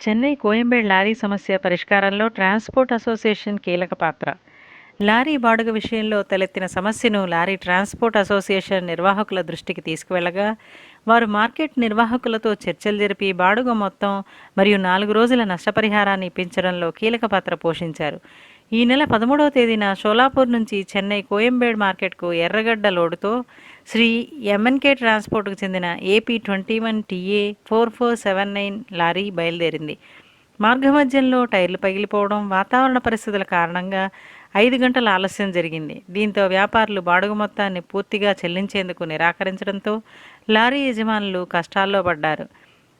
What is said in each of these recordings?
Chennai Koyambedu lorry సమస్య పరిష్కారంలో transport association కీలక పాత్ర. లారీ బాడుగ విషయంలో తలెత్తిన సమస్యను లారీ ట్రాన్స్పోర్ట్ అసోసియేషన్ నిర్వాహకుల దృష్టికి తీసుకువెళ్ళగా వారు మార్కెట్ నిర్వాహకులతో చర్చలు జరిపి బాడుగ మొత్తం మరియు నాలుగు రోజుల నష్టపరిహారాన్ని ఇప్పించడంలో కీలక పాత్ర పోషించారు. ఈ నెల పదమూడవ తేదీన షోలాపూర్ నుంచి చెన్నై కోయంబేడ్ మార్కెట్కు ఎర్రగడ్డ లోడుతో శ్రీ ఎంఎన్కే ట్రాన్స్పోర్ట్కు చెందిన AP twenty one TA four four seven nine lorry బయలుదేరింది. మార్గమధ్యంలో టైర్లు పగిలిపోవడం వాతావరణ పరిస్థితుల కారణంగా ఐదు గంటల ఆలస్యం జరిగింది. దీంతో వ్యాపారులు బాడుగ మొత్తాన్ని పూర్తిగా చెల్లించేందుకు నిరాకరించడంతో లారీ యజమానులు కష్టాల్లో పడ్డారు.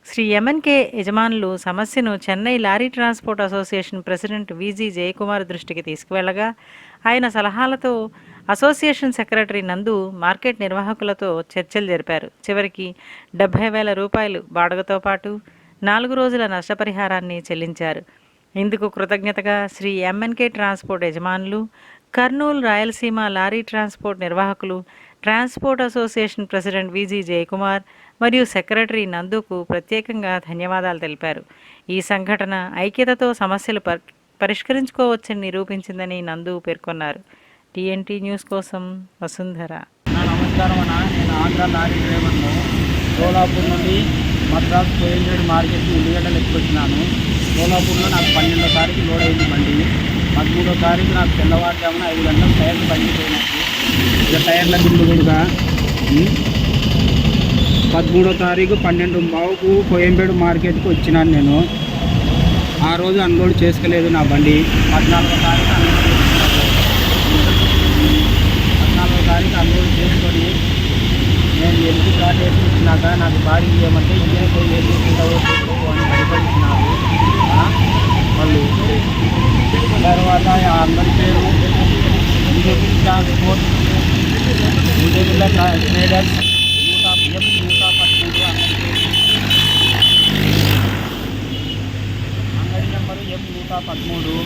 శ్రీ ఎంఎన్కే యజమానులు సమస్యను Chennai lorry transport association president VG Jayakumar దృష్టికి తీసుకువెళ్ళగా ఆయన సలహాలతో అసోసియేషన్ సెక్రటరీ నందు మార్కెట్ నిర్వాహకులతో చర్చలు జరిపారు. చివరికి డెబ్బై వేల రూపాయలు బాడుగతో పాటు నాలుగు రోజుల నష్టపరిహారాన్ని చెల్లించారు. ఇందుకు కృతజ్ఞతగా శ్రీ ఎంఎన్కే ట్రాన్స్పోర్ట్ యజమానులు కర్నూలు రాయలసీమ లారీ ట్రాన్స్పోర్ట్ నిర్వాహకులు transport association president Viji Jayakumar మరియు సెక్రటరీ నందుకు ప్రత్యేకంగా ధన్యవాదాలు తెలిపారు. ఈ సంఘటన ఐక్యతతో సమస్యలు పరిష్కరించుకోవచ్చని నిరూపించిందని నందు పేర్కొన్నారు. టీఎన్టీ న్యూస్ కోసం వసుంధర. నా నమస్కారం అన్న నేను ఆంధ్ర లారీ డ్రైవర్ను సోలాపూర్ నుండి మద్రాస్ కోయంబేడు మార్కెట్కి ఉల్లిగడ్డలు ఎత్తుకొచ్చినాను. సోలాపూర్లో నాకు పన్నెండో తారీఖు లోడ్ అయింది బండి. పదమూడో తారీఖు నాకు తెల్లవారుజామున ఐదు గంటల టైర్లు పగిలిపోయినాయి ఇక టైర్ల బిల్లు కూడా పదమూడో తారీఖు పన్నెండు బావుకు కోయంపేడు మార్కెట్కి వచ్చినాను నేను. ఆ రోజు అన్లోడ్ చేసుకోలేదు నా బండి. పద్నాలుగో తారీఖు అన్లోడ్ పద్నాలుగో తారీఖు అన్లోడ్ చేసుకొని నేను ఎందుకు స్టార్ట్ చేసి ఇచ్చినాక నాకు బాడీ ఇవ్వమంటే ఇదే పోయి వేసుకుంటావు అని భయపడుతున్నారు. వాళ్ళు. తర్వాత అందరి పేరు విజయ్ ట్రాన్స్పోర్ట్ విజయ్ ట్రేడర్స్ నూట ఎం నూట పదమూడు అందరి పేరు అంగడి నెంబరు పదమూడు.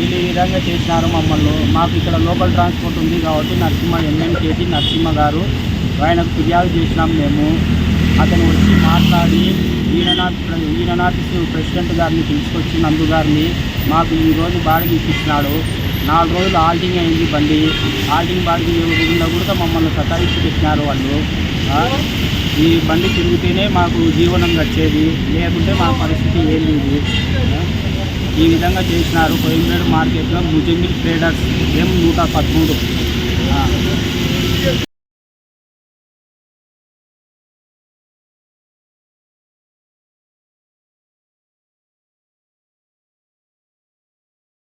వీళ్ళు ఈ విధంగా చేసినారు మమ్మల్ని. మాకు ఇక్కడ లోకల్ ట్రాన్స్పోర్ట్ ఉంది కాబట్టి నరసింహ ఎంఎంకేసి నరసింహ గారు. ఆయనకు ఫిర్యాదు చేసినాం మేము. అతను వచ్చి మాట్లాడి ఈయననాథ్ ప్ర- ప్రెసిడెంట్ గారిని తీసుకొచ్చి నందు గారిని మాకు ఈరోజు రోజు బాడిగ ఇప్పించినాడు. నాలుగు రోజులు ఆల్టింగ్ అయింది బండి. ఆల్టింగ్ బాడిగ ఇవ్వకుండా కూడా మమ్మల్ని సతాయిచ్చి పెట్టినారు వాళ్ళు. ఈ బండి తిరిగితేనే మాకు జీవనం గడిచేది. లేకుంటే మా పరిస్థితి ఏం లేదు. ఈ విధంగా చేసినారు కోయంబేడు మార్కెట్లో ముజంగిల్ ట్రేడర్స్ ఎం నూట పదమూడు.